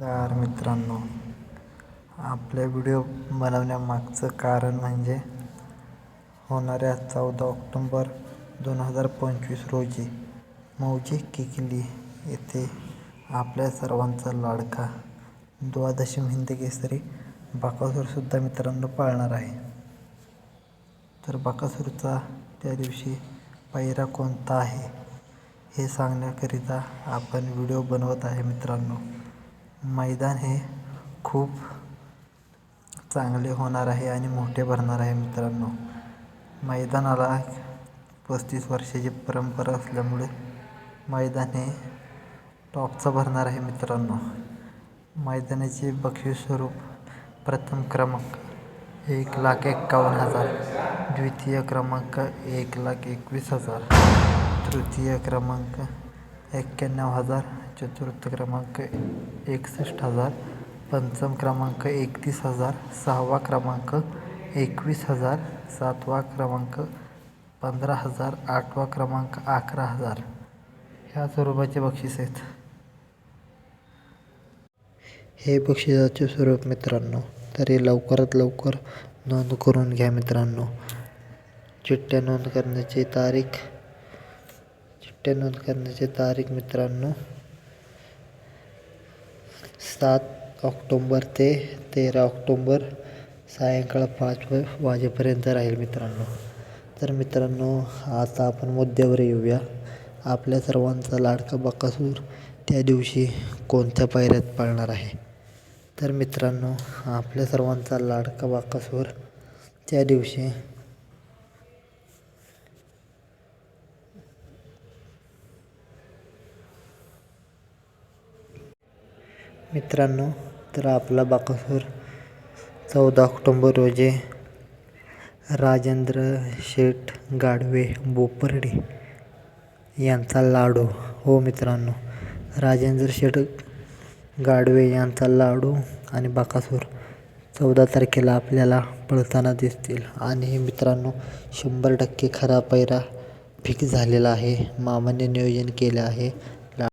Car मित्रांनो आपल्या video बनवण्यामागचं कारण म्हणजे होणाऱ्या चौदा ऑक्टोंबर दोन हजार पंचवीस रोजी मौजे किकली येथे आपल्या सर्वांचा लाडका द्वादशी हिंदकेसरी केसरी मित्रांनो पाळणार आहे. तर बकासूरचा त्या दिवशी पायरा कोणता आहे हे सांगण्याकरिता आपण व्हिडिओ बनवत आहे मित्रांनो. मैदान हे खूप चांगले होणार आहे आणि मोठे भरणार आहे मित्रांनो. मैदानाला पस्तीस वर्षाची परंपरा असल्यामुळे मैदान हे टॉपचं भरणार आहे मित्रांनो. मैदानाचे बक्षीस स्वरूप प्रथम क्रमांक एक लाख एक्कावन्न हजार द्वितीय क्रमांक एक लाख एकवीस हजार तृतीय क्रमांक एक्क्याण्णव हजार चतुर्थ क्रमांक एकसष्ट हजार पंचम क्रमांक एकतीस हजार सहावा क्रमांक एकवीस हजार सातवा क्रमांक पंधरा हजार आठवा क्रमांक अकरा हजार. ह्या स्वरूपाचे बक्षीस आहेत. हे बक्षिसाचे स्वरूप मित्रांनो तरी लवकरात लवकर नोंद करून घ्या मित्रांनो. चिठ्ठ्या नोंद करण्याची तारीख चिठ्ठ्या नोंद करण्याची तारीख मित्रांनो सात ऑक्टोंबर ते तेरा ऑक्टोंबर सायंकाळ पाच वाजेपर्यंत राहील मित्रांनो. तर मित्रांनो आता आपण मुद्द्यावर येऊया. आपल्या सर्वांचा लाडका बकासूर त्या दिवशी कोणत्या पायऱ्यात पाळणार आहे? तर मित्रांनो आपल्या सर्वांचा लाडका बकासूर त्या दिवशी मित्रांनो तर आपला बाकासूर चौदा ऑक्टोंबर रोजी राजेंद्र शेठ गाडवे बोपर्डे यांचा लाडू. हो मित्रांनो राजेंद्र शेठ गाडवे यांचा लाडू आणि बाकासूर चौदा तारखेला आपल्याला पळताना दिसतील. आणि मित्रांनो शंभर टक्के खरा पैरा फिक्स झालेला आहे. मामाने नियोजन केलं आहे.